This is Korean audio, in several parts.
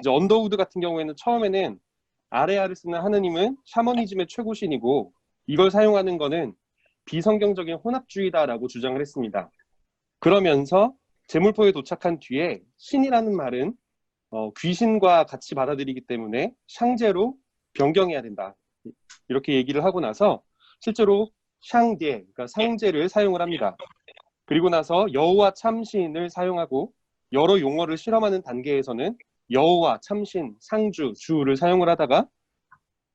이제 언더우드 같은 경우에는 처음에는 아레아를 쓰는 하느님은 샤머니즘의 최고신이고 이걸 사용하는 거는 비성경적인 혼합주의다라고 주장을 했습니다. 그러면서 제물포에 도착한 뒤에 신이라는 말은 어, 귀신과 같이 받아들이기 때문에 샹제로 변경해야 된다. 이렇게 얘기를 하고 나서 실제로 샹디에, 그러니까 상제를 사용을 합니다. 그리고 나서 여호와 참신을 사용하고 여러 용어를 실험하는 단계에서는 여호와 참신, 상주, 주를 사용을 하다가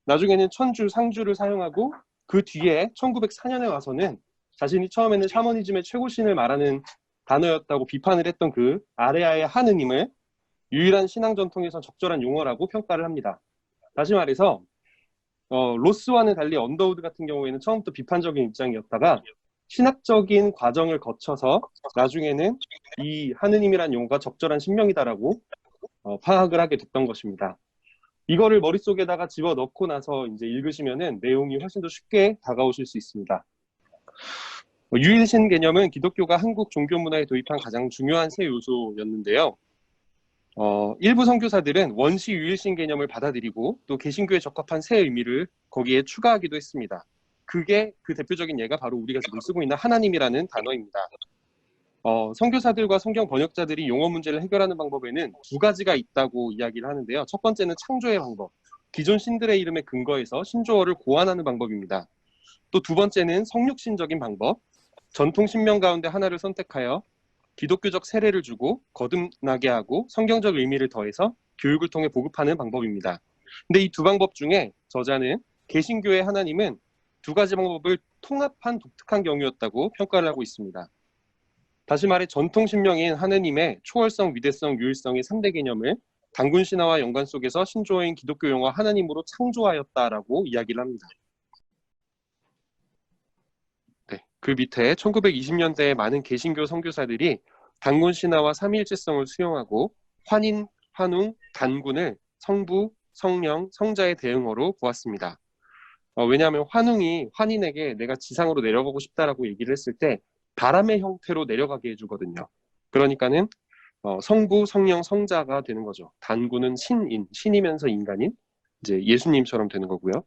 나중에는 천주, 상주를 사용하고 그 뒤에 1904년에 와서는 자신이 처음에는 샤머니즘의 최고신을 말하는 단어였다고 비판을 했던 그 아레아의 하느님을 유일한 신앙 전통에서 적절한 용어라고 평가를 합니다. 다시 말해서 어, 로스와는 달리 언더우드 같은 경우에는 처음부터 비판적인 입장이었다가 신학적인 과정을 거쳐서 나중에는 이 하느님이란 용어가 적절한 신명이다라고 어, 파악을 하게 됐던 것입니다. 이거를 머릿속에다가 집어넣고 나서 이제 읽으시면은 내용이 훨씬 더 쉽게 다가오실 수 있습니다. 어, 유일신 개념은 기독교가 한국 종교 문화에 도입한 가장 중요한 새 요소였는데요. 어, 일부 선교사들은 원시 유일신 개념을 받아들이고 또 개신교에 적합한 새 의미를 거기에 추가하기도 했습니다. 그게 그 대표적인 예가 바로 우리가 지금 쓰고 있는 하나님이라는 단어입니다. 어, 선교사들과 성경 번역자들이 용어 문제를 해결하는 방법에는 두 가지가 있다고 이야기를 하는데요. 첫 번째는 창조의 방법. 기존 신들의 이름에 근거해서 신조어를 고안하는 방법입니다. 또 두 번째는 성육신적인 방법. 전통 신명 가운데 하나를 선택하여 기독교적 세례를 주고 거듭나게 하고 성경적 의미를 더해서 교육을 통해 보급하는 방법입니다. 근데 이 두 방법 중에 저자는 개신교의 하나님은 두 가지 방법을 통합한 독특한 경우였다고 평가를 하고 있습니다. 다시 말해 전통 신명인 하느님의 초월성, 위대성, 유일성의 3대 개념을 단군 신화와 연관 속에서 신조어인 기독교 용어 하나님으로 창조하였다라고 이야기를 합니다. 네, 그 밑에 1920년대에 많은 개신교 선교사들이 단군 신화와 삼위일체성을 수용하고 환인, 환웅, 단군을 성부, 성령, 성자의 대응어로 보았습니다. 어, 왜냐하면 환웅이 환인에게 내가 지상으로 내려가고 싶다라고 얘기를 했을 때 바람의 형태로 내려가게 해주거든요. 그러니까는 어, 성부, 성령, 성자가 되는 거죠. 단군은 신인, 신이면서 인간인 이제 예수님처럼 되는 거고요.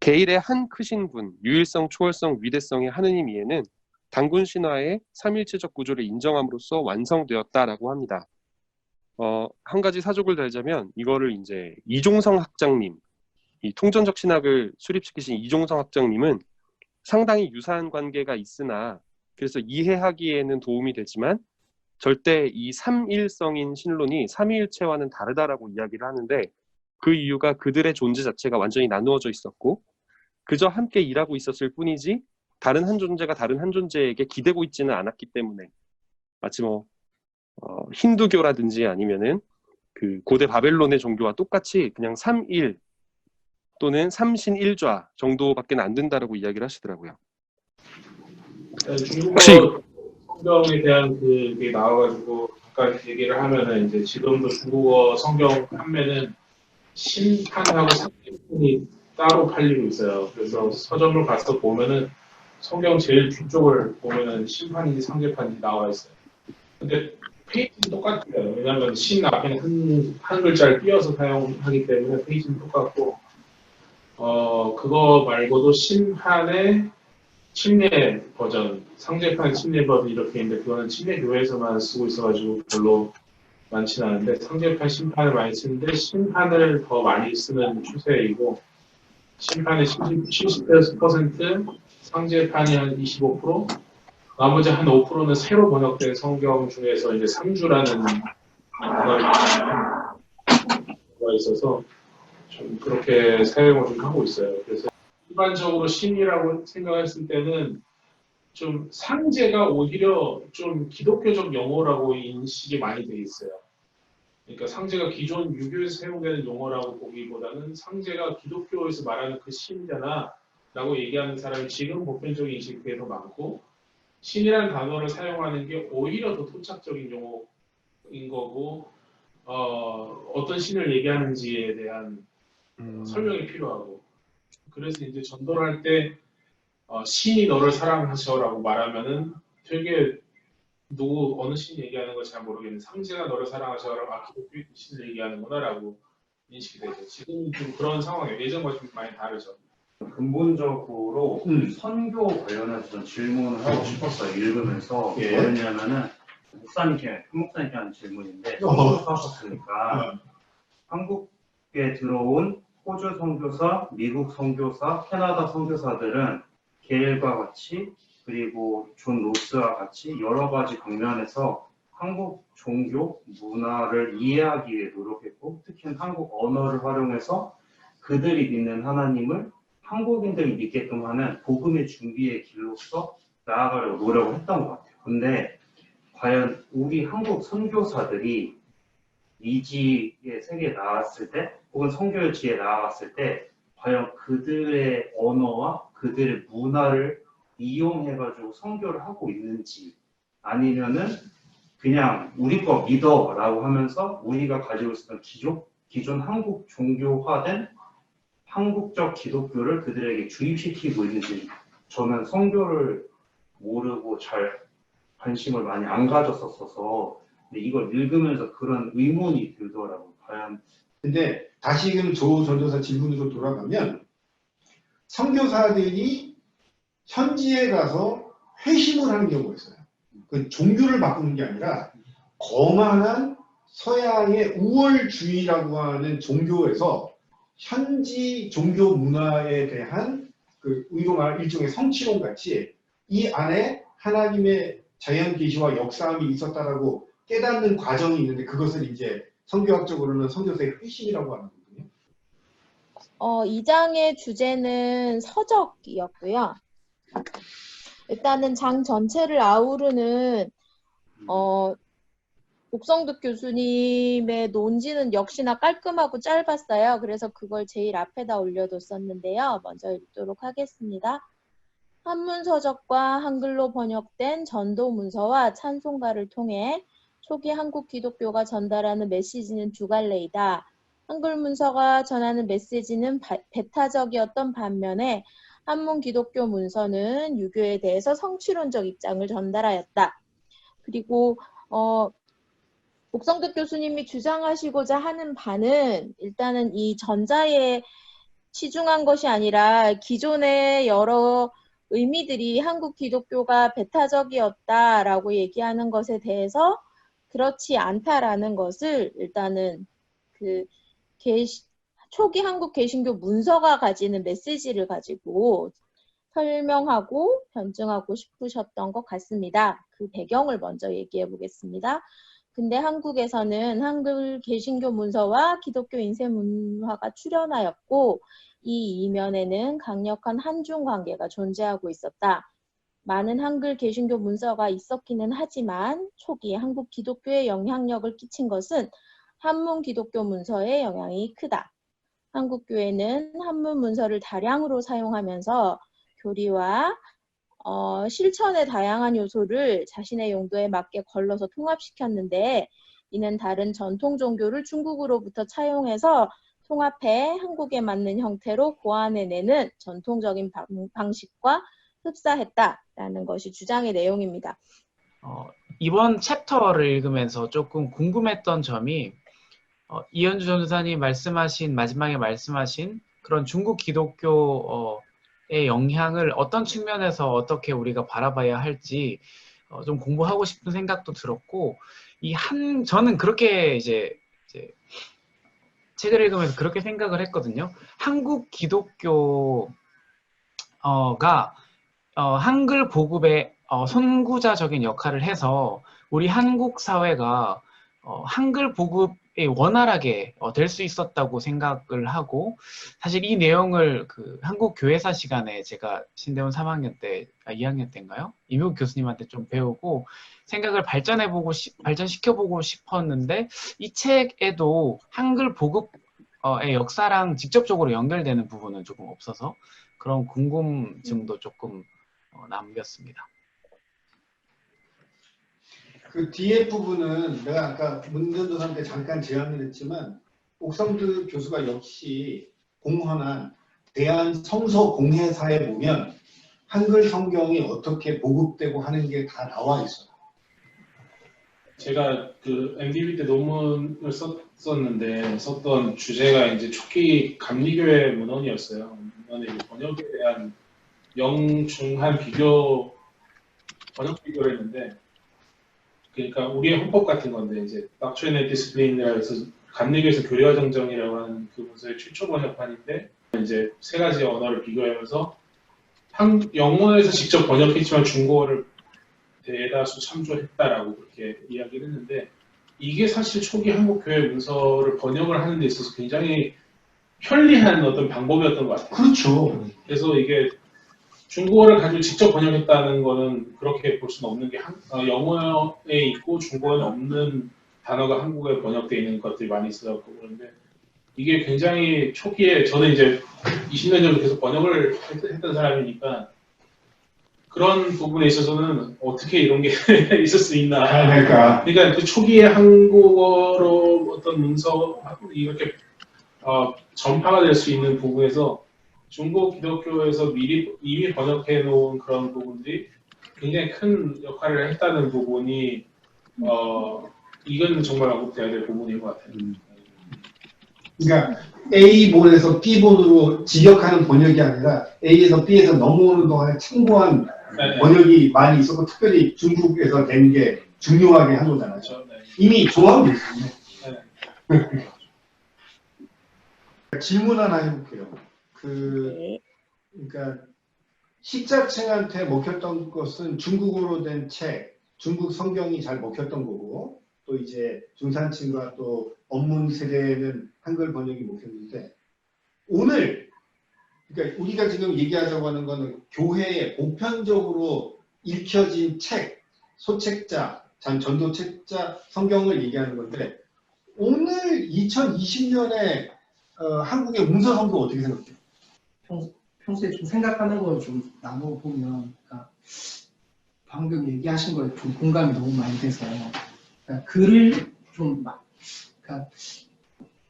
게일의 한 크신 분, 유일성, 초월성, 위대성의 하느님 이해는 단군 신화의 삼일체적 구조를 인정함으로써 완성되었다라고 합니다. 어, 한 가지 사족을 달자면 이거를 이제 이종성 학장님, 이 통전적 신학을 수립시키신 이종성 학장님은 상당히 유사한 관계가 있으나 그래서 이해하기에는 도움이 되지만 절대 이 삼일성인 신론이 삼위일체와는 다르다라고 이야기를 하는데 그 이유가 그들의 존재 자체가 완전히 나누어져 있었고 그저 함께 일하고 있었을 뿐이지 다른 한 존재가 다른 한 존재에게 기대고 있지는 않았기 때문에 마치 뭐 어, 힌두교라든지 아니면은 그 고대 바벨론의 종교와 똑같이 그냥 삼일 또는 삼신일좌 정도밖에 안 된다라고 이야기를 하시더라고요. 중국어 성경에 대한 그게 나와가지고 잠깐 얘기를 하면은 이제 지금도 중국어 성경 판매는 신판하고 상판이 따로 팔리고 있어요. 그래서 서점을 가서 보면은 성경 제일 뒤쪽을 보면은 신판인지 상제판인지 나와 있어요. 근데 페이지는 똑같아요. 왜냐하면 신 앞에는 한, 한 글자를 띄어서 사용하기 때문에 페이지는 똑같고 어 그거 말고도 신판의 침례 버전, 상제판 침례 버전 이렇게 있는데 그거는 침례 교회에서만 쓰고 있어가지고 별로 많지는 않은데 상제판 심판을 많이 쓰는데 심판을 더 많이 쓰는 추세이고 심판의 70, 70%, 상제판이 한 25%, 나머지 한 5%는 새로 번역된 성경 중에서 이제 상주라는 단어가 있어서 좀 그렇게 사용을 좀 하고 있어요. 그래서 일반적으로 신이라고 생각했을 때는 좀 상제가 오히려 좀 기독교적 용어라고 인식이 많이 돼 있어요. 그러니까 상제가 기존 유교에서 사용되는 용어라고 보기보다는 상제가 기독교에서 말하는 그 신이잖아 라고 얘기하는 사람이 지금 보편적인 인식이 그게 더 많고 신이라는 단어를 사용하는 게 오히려 더 토착적인 용어인 거고 어, 어떤 신을 얘기하는지에 대한 음, 설명이 필요하고 그래서 이제 전도를 할때 어, 신이 너를 사랑하셔라고 말하면은 되게 누구 어느 신 얘기하는 거잘 모르겠는데 삼재가 너를 사랑하셔라고 아 기독교 신을 얘기하는구나라고 인식이 되죠. 지금 좀 그런 상황이에요. 예전과 좀 많이 다르죠. 근본적으로 음. 선교 관련해서 좀 질문을 하고 싶었어요. 읽으면서 예. 뭐였냐면은 목사님께 한 목사님께 하는 질문인데 어. 선교 하셨으니까 어. 한국에 들어온 호주 선교사, 미국 선교사, 캐나다 선교사들은 게일과 같이 그리고 존 로스와 같이 여러 가지 방면에서 한국 종교 문화를 이해하기 위해 노력했고 특히 한국 언어를 활용해서 그들이 믿는 하나님을 한국인들이 믿게끔 하는 복음의 준비의 길로서 나아가려고 노력을 했던 것 같아요. 근데 과연 우리 한국 선교사들이 이지의 세계에 나왔을 때 혹은 선교지에 나아갔을 때 과연 그들의 언어와 그들의 문화를 이용해가지고 선교를 하고 있는지 아니면은 그냥 우리 거 믿어라고 하면서 우리가 가지고 있었던 기존, 기존 한국 종교화된 한국적 기독교를 그들에게 주입시키고 있는지 저는 선교를 모르고 잘 관심을 많이 안 가졌었어서 이걸 읽으면서 그런 의문이 들더라고요. 과연 근데 다시금 조 전도사 질문으로 돌아가면 선교사들이 현지에 가서 회심을 하는 경우가 있어요. 그 종교를 바꾸는 게 아니라 거만한 서양의 우월주의라고 하는 종교에서 현지 종교 문화에 대한 그 의동한 일종의 성취론 같이 이 안에 하나님의 자연 계시와 역사함이 있었다라고 깨닫는 과정이 있는데 그것을 이제 성교학적으로는 성교사의 회심이라고 하는 거거든요. 어, 2장의 주제는 서적이었고요. 일단은 장 전체를 아우르는 어, 옥성득 교수님의 논지는 역시나 깔끔하고 짧았어요. 그래서 그걸 제일 앞에다 올려뒀었는데요. 먼저 읽도록 하겠습니다. 한문서적과 한글로 번역된 전도 문서와 찬송가를 통해 초기 한국 기독교가 전달하는 메시지는 두 갈래이다. 한글 문서가 전하는 메시지는 바- 배타적이었던 반면에 한문 기독교 문서는 유교에 대해서 성취론적 입장을 전달하였다. 그리고 어, 옥성득 교수님이 주장하시고자 하는 바는 일단은 이 전자에 치중한 것이 아니라 기존의 여러 의미들이 한국 기독교가 배타적이었다라고 얘기하는 것에 대해서 그렇지 않다라는 것을 일단은 그 게시, 초기 한국 개신교 문서가 가지는 메시지를 가지고 설명하고 변증하고 싶으셨던 것 같습니다. 그 배경을 먼저 얘기해 보겠습니다. 근데 한국에서는 한글 개신교 문서와 기독교 인쇄 문화가 출현하였고 이 이면에는 강력한 한중 관계가 존재하고 있었다. 많은 한글 개신교 문서가 있었기는 하지만 초기에 한국 기독교에 영향력을 끼친 것은 한문 기독교 문서의 영향이 크다. 한국 교회는 한문 문서를 다량으로 사용하면서 교리와 어, 실천의 다양한 요소를 자신의 용도에 맞게 걸러서 통합시켰는데 이는 다른 전통 종교를 중국으로부터 차용해서 통합해 한국에 맞는 형태로 고안해내는 전통적인 방, 방식과 흡사했다라는 것이 주장의 내용입니다. 어, 이번 챕터를 읽으면서 조금 궁금했던 점이 어, 이현주 전도사님 말씀하신 마지막에 말씀하신 그런 중국 기독교의 영향을 어떤 측면에서 어떻게 우리가 바라봐야 할지 어, 좀 공부하고 싶은 생각도 들었고 이 한 저는 그렇게 이제, 이제 책을 읽으면서 그렇게 생각을 했거든요. 한국 기독교가 어, 한글 보급에 어, 선구자적인 역할을 해서 우리 한국 사회가 어, 한글 보급에 원활하게 어, 될수 있었다고 생각을 하고 사실 이 내용을 그 한국 교회사 시간에 제가 신대원 3학년 때, 아, 2학년 때인가요? 이묘 교수님한테 좀 배우고 생각을 발전해보고 시- 발전시켜보고 싶었는데 이 책에도 한글 보급의 역사랑 직접적으로 연결되는 부분은 조금 없어서 그런 궁금증도 조금 어, 남겼습니다. 그 뒤에 부분은 내가 아까 문전도사한테 잠깐 제안을 했지만 옥성드 교수가 역시 공헌한 대한 성서 공회사에 보면 한글 성경이 어떻게 보급되고 하는 게 다 나와 있어요. 제가 그 MDB 때 논문을 썼었는데 썼던 주제가 이제 초기 감리교회 문헌이었어요. 문헌의 번역에 대한 영중한 비교 번역 비교를 했는데 그러니까 우리의 헌법 같은 건데 이제 닥트리널 디스플레인이라 해서 감리교에서 교리와 정정이라고 하는 그 문서의 최초 번역판인데 이제 세 가지 언어를 비교하면서 한, 영어에서 직접 번역했지만 중국어를 대다수 참조했다라고 그렇게 이야기를 했는데 이게 사실 초기 한국 교회 문서를 번역을 하는 데 있어서 굉장히 편리한 어떤 방법이었던 것 같아요. 그렇죠. 그래서 이게 중국어를 가지고 직접 번역했다는 거는 그렇게 볼 수는 없는 게 한- 어, 영어에 있고 중국어에 없는 단어가 한국에 번역되어 있는 것들이 많이 있어서 그런데 이게 굉장히 초기에 저는 이제 20년 전부터 계속 번역을 했- 했던 사람이니까 그런 부분에 있어서는 어떻게 이런 게 있을 수 있나. 그러니까. 그러니까 그 초기에 한국어로 어떤 문서 이렇게 어, 전파가 될 수 있는 부분에서 중국 기독교에서 미리 이미 번역해 놓은 그런 부분들이 굉장히 큰 역할을 했다는 부분이 어 이건 정말 언급돼야 될 부분인 것 같아요. 그러니까 A본에서 B본으로 직역하는 번역이 아니라 A에서 B에서 넘어오는 동안에 참고한 네, 네. 번역이 많이 있었고 특별히 중국에서 된 게 중요하게 한 거잖아요. 그렇죠. 네. 이미 조합이 있었네. 네. 질문 하나 해볼게요. 그 네. 그러니까 식자층한테 먹혔던 것은 중국어로 된 책, 중국 성경이 잘 먹혔던 거고 또 이제 중산층과 또 업문 세대는 한글 번역이 먹혔는데 오늘 그러니까 우리가 지금 얘기하자고 하는 거는 교회에 보편적으로 읽혀진 책, 소책자, 전 전도책자 성경을 얘기하는 건데 오늘 2020년에 어, 한국의 문서 성경 어떻게 생각해요? 평소 에 좀 생각하는 걸 좀 나눠 보면, 그러니까 방금 얘기하신 거에 좀 공감이 너무 많이 돼서, 그러니까 글을 좀 막, 그러니까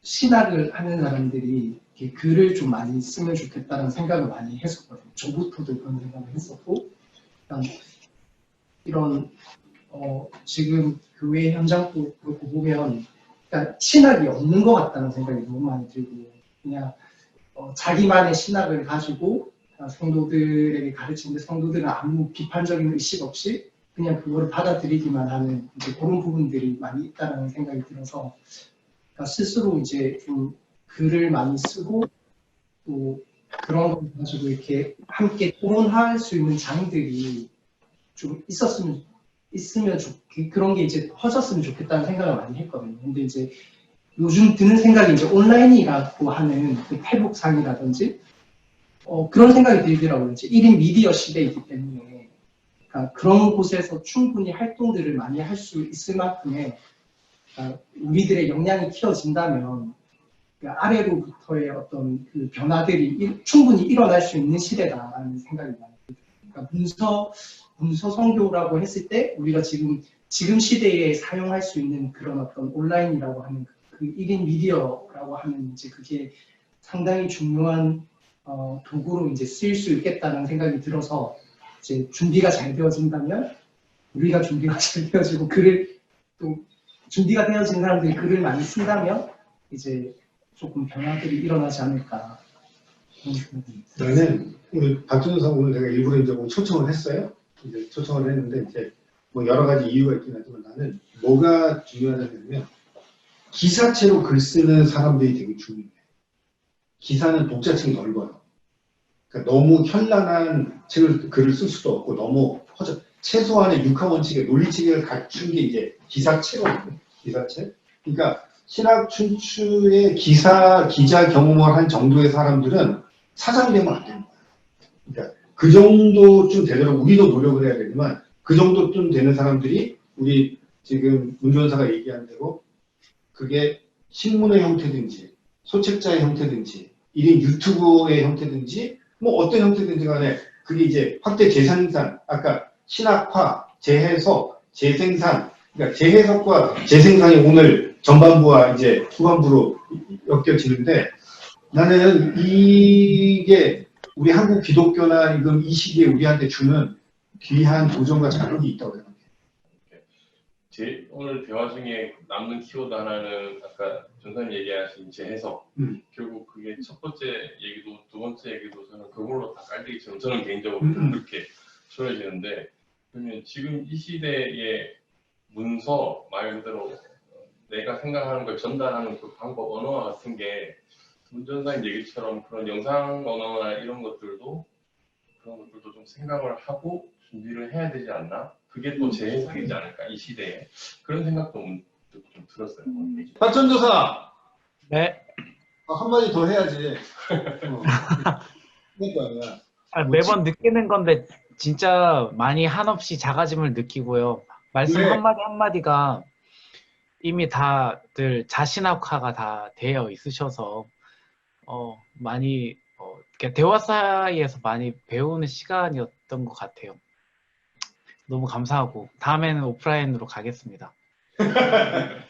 신학을 하는 사람들이 글을 좀 많이 쓰면 좋겠다는 생각을 많이 했었거든요. 저부터도 그런 생각을 했었고, 이런 어, 지금 교회 현장 보- 보고 보면, 그러니까 신학이 없는 것 같다는 생각이 너무 많이 들고, 그냥 어, 자기만의 신학을 가지고 어, 성도들에게 가르치는데 성도들은 아무 비판적인 의식 없이 그냥 그거를 받아들이기만 하는 이제 그런 부분들이 많이 있다는 생각이 들어서 그러니까 스스로 이제 좀 글을 많이 쓰고 또 그런 걸 가지고 이렇게 함께 토론할 수 있는 장들이 좀 있었으면 있으면 좋 그런 게 이제 커졌으면 좋겠다는 생각을 많이 했거든요. 근데 이제 요즘 드는 생각이 이제 온라인이라고 하는 그 페북상이라든지 어, 그런 생각이 들더라고요. 이제 1인 미디어 시대이기 때문에 그러니까 그런 곳에서 충분히 활동들을 많이 할 수 있을 만큼의 그러니까 우리들의 역량이 키워진다면 그 아래로부터의 어떤 그 변화들이 일- 충분히 일어날 수 있는 시대다라는 생각이 들어요. 그러니까 문서 문서 선교라고 했을 때 우리가 지금 지금 시대에 사용할 수 있는 그런 어떤 온라인이라고 하는 그 1인 미디어라고 하는 이제 그게 상당히 중요한 어, 도구로 이제 쓰일 수 있겠다는 생각이 들어서 이제 준비가 잘 되어진다면 우리가 준비가 잘 되어지고 글을 또 준비가 되어진 사람들이 글을 많이 쓴다면 이제 조금 변화들이 일어나지 않을까 그런 생각이 듭니다. 나는 우리 박준성 오늘 내가 일부러 이제 오늘 초청을 했어요. 이제 초청을 했는데 이제 뭐 여러 가지 이유가 있긴 하지만 나는 뭐가 중요하냐면 기사체로 글 쓰는 사람들이 되게 중요해. 기사는 독자층이 넓어요. 그러니까 너무 현란한 책을 글을 쓸 수도 없고 너무 허접 최소한의 육하 원칙의 논리 체계를 갖춘 게 이제 기사체거든요. 기사체. 그러니까 신학 춘추의 기사 기자 경험을 한 정도의 사람들은 사장이 되면 안 되는 거예요. 그러니까 그 정도쯤 되도록 우리도 노력을 해야 되지만 그 정도쯤 되는 사람들이 우리 지금 문조원사가 얘기한 대로 그게 신문의 형태든지 소책자의 형태든지 1인 유튜브의 형태든지 뭐 어떤 형태든지 간에 그게 이제 확대 재생산 아까 신학화, 재해석, 재생산 그러니까 재해석과 재생산이 오늘 전반부와 이제 후반부로 엮여지는데 나는 이게 우리 한국 기독교나 이건 이 시기에 우리한테 주는 귀한 도전과 자극이 있다고 생각해요. 제 오늘 대화 중에 남는 키워드 하나는 아까 전사님 얘기하신 재해석 음. 결국 그게 첫 번째 얘기도 두 번째 얘기도 저는 그걸로 다 깔리기처럼 저는 개인적으로 음. 좀 그렇게 전해지는데 그러면 지금 이 시대의 문서 말 그대로 내가 생각하는 걸 전달하는 그 방법 언어와 같은 게 문전사님 얘기처럼 그런 영상 언어나 이런 것들도 그런 것들도 좀 생각을 하고 준비를 해야 되지 않나? 그게 또 제 해석이지 않을까 이 시대에 그런 생각도 문득 좀 들었어요. 사천조사 네. 어, 한마디 더 해야지. 어. 그러니까 아니야. 아, 매번 느끼는 건데 진짜 많이 한없이 작아짐을 느끼고요. 말씀 네. 한마디 한마디가 이미 다들 자신학화가 다 되어 있으셔서 어, 많이 어, 대화 사이에서 많이 배우는 시간이었던 것 같아요. 너무 감사하고 다음에는 오프라인으로 가겠습니다.